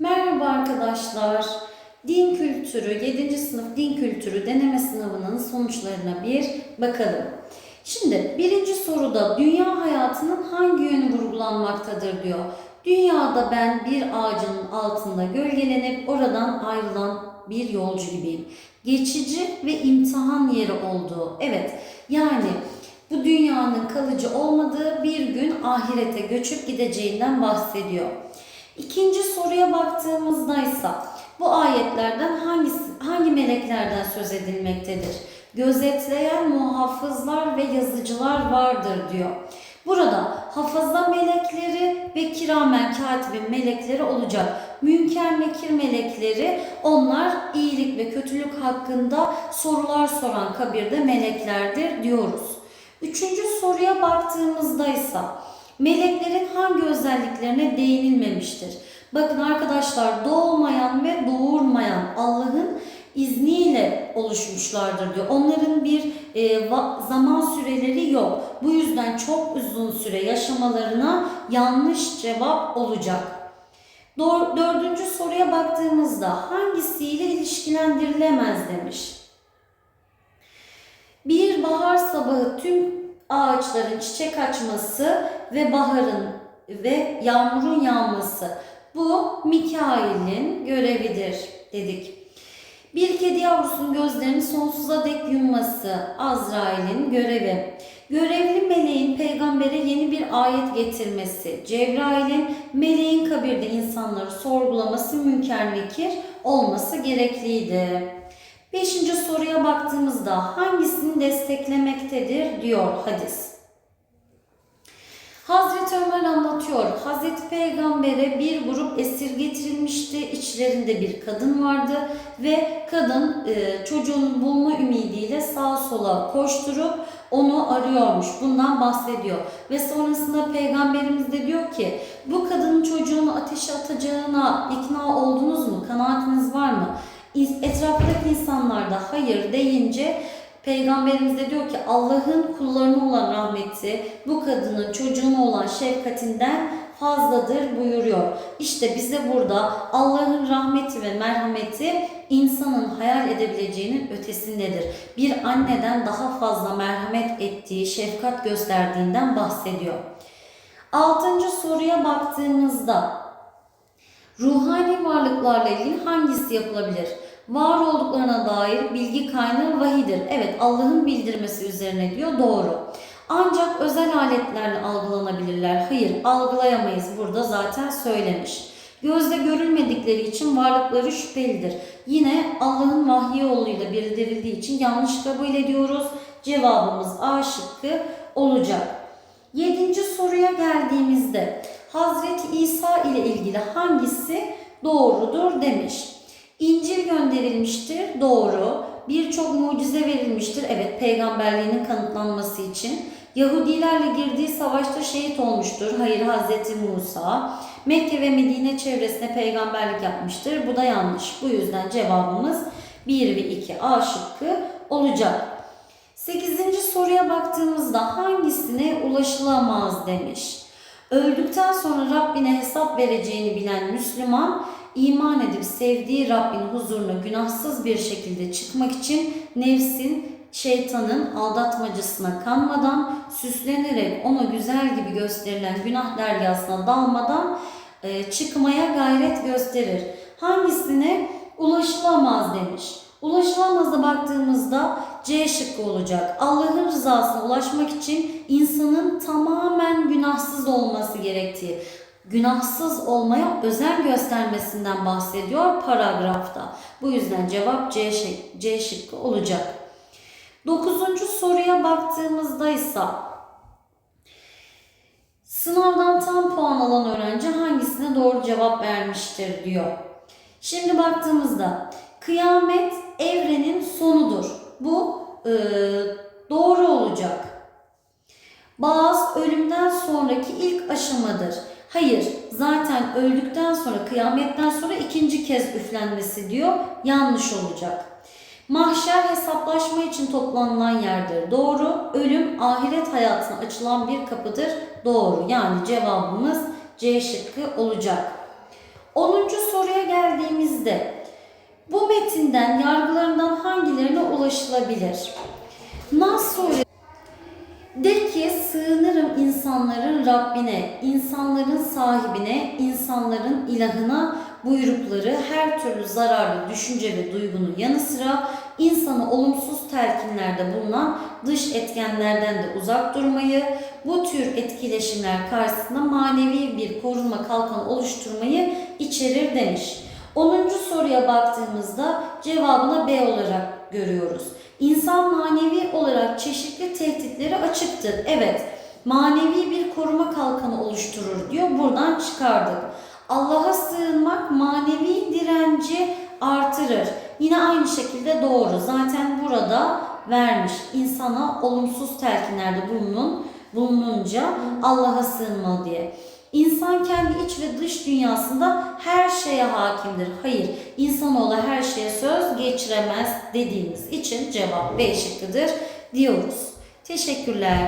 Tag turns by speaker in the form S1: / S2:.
S1: Merhaba arkadaşlar. Din kültürü, 7. sınıf din kültürü deneme sınavının sonuçlarına bir bakalım. Şimdi birinci soruda dünya hayatının hangi yönü vurgulanmaktadır diyor. Dünyada ben bir ağacın altında gölgelenip oradan ayrılan bir yolcu gibiyim. Geçici ve imtihan yeri olduğu. Evet yani bu dünyanın kalıcı olmadığı bir gün ahirete göçüp gideceğinden bahsediyor. İkinci soruya baktığımızda ise bu ayetlerden hangisi, hangi meleklerden söz edilmektedir? Gözetleyen muhafızlar ve yazıcılar vardır diyor. Burada hafıza melekleri ve kiramen katibin melekleri olacak. Münker nekir melekleri onlar iyilik ve kötülük hakkında sorular soran kabirde meleklerdir diyoruz. Üçüncü soruya baktığımızda ise meleklerin hangi özelliklerine değinilmemiştir? Bakın arkadaşlar doğmayan ve doğurmayan Allah'ın izniyle oluşmuşlardır diyor. Onların bir e, zaman süreleri yok. Bu yüzden çok uzun süre yaşamalarına yanlış cevap olacak. Dördüncü soruya baktığımızda hangisiyle ilişkilendirilemez demiş. Bir bahar sabahı tüm ağaçların çiçek açması ve baharın ve yağmurun yağması. Bu Mikail'in görevidir dedik. Bir kedi yavrusunun gözlerini sonsuza dek yumması Azrail'in görevi. Görevli meleğin peygambere yeni bir ayet getirmesi. Cebrail'in meleğin kabirde insanları sorgulaması münker nekir olması gerekliydi. Beşinci soruya baktığımızda hangisini desteklemektedir diyor hadis. Hazreti Ömer anlatıyor. Hazreti Peygamber'e bir grup esir getirilmişti. İçlerinde bir kadın vardı ve kadın e, çocuğunu bulma ümidiyle sağa sola koşturup onu arıyormuş. Bundan bahsediyor. Ve sonrasında Peygamberimiz de diyor ki bu kadının çocuğunu ateşe atacağına ikna oldunuz mu? Kanaatiniz var mı? Etraftaki insanlar da hayır deyince Peygamberimiz de diyor ki Allah'ın kullarına olan rahmeti bu kadının çocuğuna olan şefkatinden fazladır buyuruyor. İşte bize burada Allah'ın rahmeti ve merhameti insanın hayal edebileceğinin ötesindedir. Bir anneden daha fazla merhamet ettiği, şefkat gösterdiğinden bahsediyor. Altıncı soruya baktığımızda ruhani varlıklarla ilgili hangisi yapılabilir? Var olduklarına dair bilgi kaynağı vahidir. Evet Allah'ın bildirmesi üzerine diyor doğru. Ancak özel aletlerle algılanabilirler. Hayır algılayamayız burada zaten söylemiş. Gözle görülmedikleri için varlıkları şüphelidir. Yine Allah'ın vahyi yoluyla bildirildiği için yanlış kabul ediyoruz. Cevabımız A şıkkı olacak. Yedinci soruya geldiğimizde Hazreti İsa ile ilgili hangisi doğrudur demiş. İncil gönderilmiştir. Doğru. Birçok mucize verilmiştir. Evet peygamberliğinin kanıtlanması için. Yahudilerle girdiği savaşta şehit olmuştur. Hayır Hazreti Musa. Mekke ve Medine çevresine peygamberlik yapmıştır. Bu da yanlış. Bu yüzden cevabımız 1 ve 2 A şıkkı olacak. 8. soruya baktığımızda hangisine ulaşılamaz demiş. Öldükten sonra Rabbine hesap vereceğini bilen Müslüman iman edip sevdiği Rabbin huzuruna günahsız bir şekilde çıkmak için nefsin, şeytanın aldatmacısına kanmadan, süslenerek ona güzel gibi gösterilen günah deryasına dalmadan e, çıkmaya gayret gösterir. Hangisine ulaşılamaz demiş. Ulaşılamaz'a baktığımızda C şıkkı olacak. Allah'ın rızasına ulaşmak için insanın tamamen günahsız olması gerektiği günahsız olmaya özen göstermesinden bahsediyor paragrafta. Bu yüzden cevap C, C şıkkı olacak. Dokuzuncu soruya baktığımızda ise sınavdan tam puan alan öğrenci hangisine doğru cevap vermiştir diyor. Şimdi baktığımızda kıyamet evrenin sonudur. Bu e, doğru olacak. Bazı ölümden sonraki ilk aşamadır. Hayır, zaten öldükten sonra, kıyametten sonra ikinci kez üflenmesi diyor. Yanlış olacak. Mahşer hesaplaşma için toplanılan yerdir. Doğru. Ölüm ahiret hayatına açılan bir kapıdır. Doğru. Yani cevabımız C şıkkı olacak. 10. soruya geldiğimizde bu metinden yargılarından hangilerine ulaşılabilir? Nas suresi de ki sığınırım insanların Rabbine, insanların sahibine, insanların ilahına buyrukları her türlü zararlı düşünce ve duygunun yanı sıra insanı olumsuz telkinlerde bulunan dış etkenlerden de uzak durmayı, bu tür etkileşimler karşısında manevi bir korunma kalkanı oluşturmayı içerir demiş. 10. soruya baktığımızda cevabını B olarak görüyoruz. İnsan manevi olarak çeşitli tehditlere açıktır. Evet, manevi bir koruma kalkanı oluşturur diyor. Buradan çıkardık. Allah'a sığınmak manevi direnci artırır. Yine aynı şekilde doğru. Zaten burada vermiş. İnsana olumsuz telkinlerde bulunun, bulununca Allah'a sığınmalı diye. İnsan kendi iç ve dış dünyasında her şeye hakimdir. Hayır, insanoğlu her şeye söz geçiremez dediğimiz için cevap B şıkkıdır diyoruz. Teşekkürler.